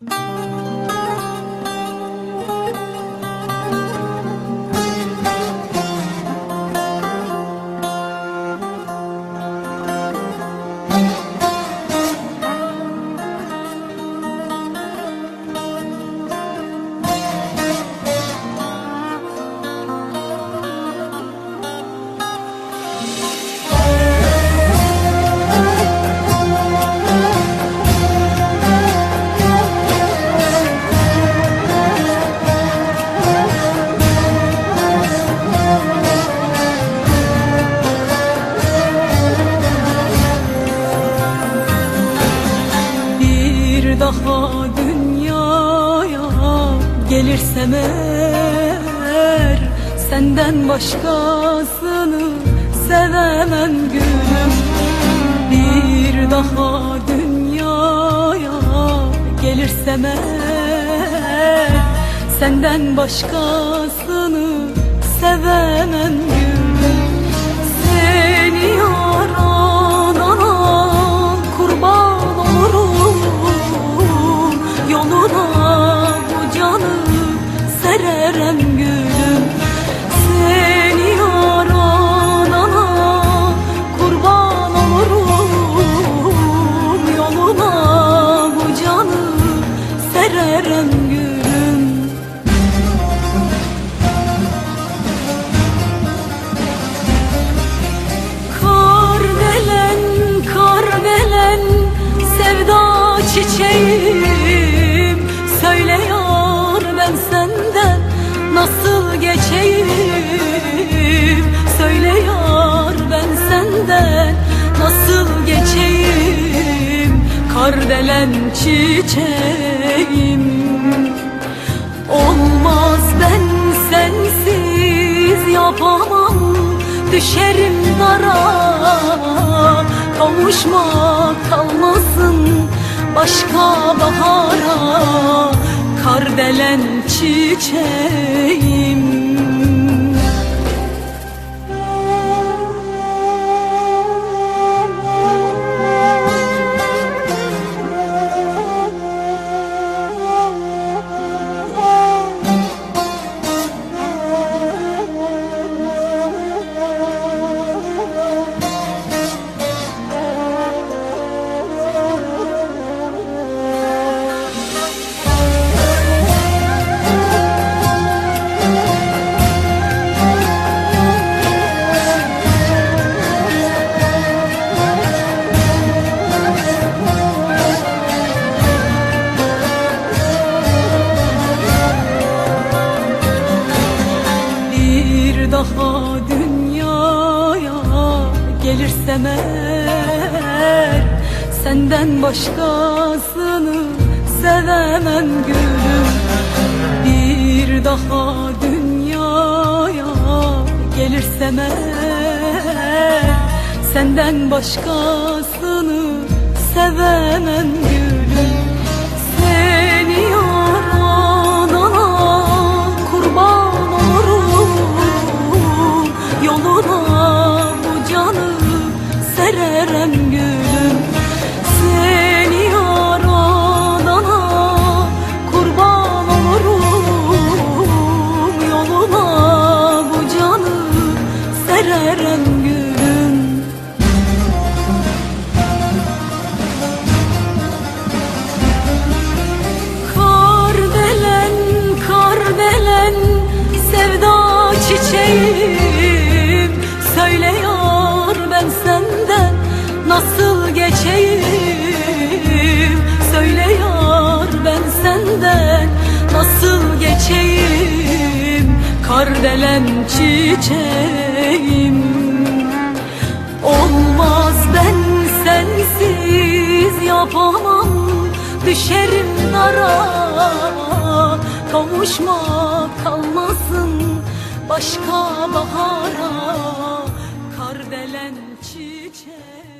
Bir daha dünyaya gelirsem eğer Senden başkasını sevemem gülüm. Bir daha dünyaya gelirsem eğer Senden başkasını sevemem çiçeğim. Söyle yar ben senden nasıl geçeyim? Söyle yar ben senden nasıl geçeyim? Kardelen çiçeğim. Olmaz ben sensiz yapamam. Düşerim dara Kavuşmak kalmasın başka bahara Kardelen çiçeğim gelirsem eğer Senden başkasını sevemem gülüm. Bir daha dünyaya gelirsem eğer Senden başkasını sevemem gülüm sererem gülüm. Söyle yar ben senden nasıl geçeyim? Söyle ben senden nasıl geçeyim Kardelen çiçeğim. Olmaz ben sensiz yapamam. Düşerim dara Kavuşmak kalmasın. Başka bahara Kardelen çiçeği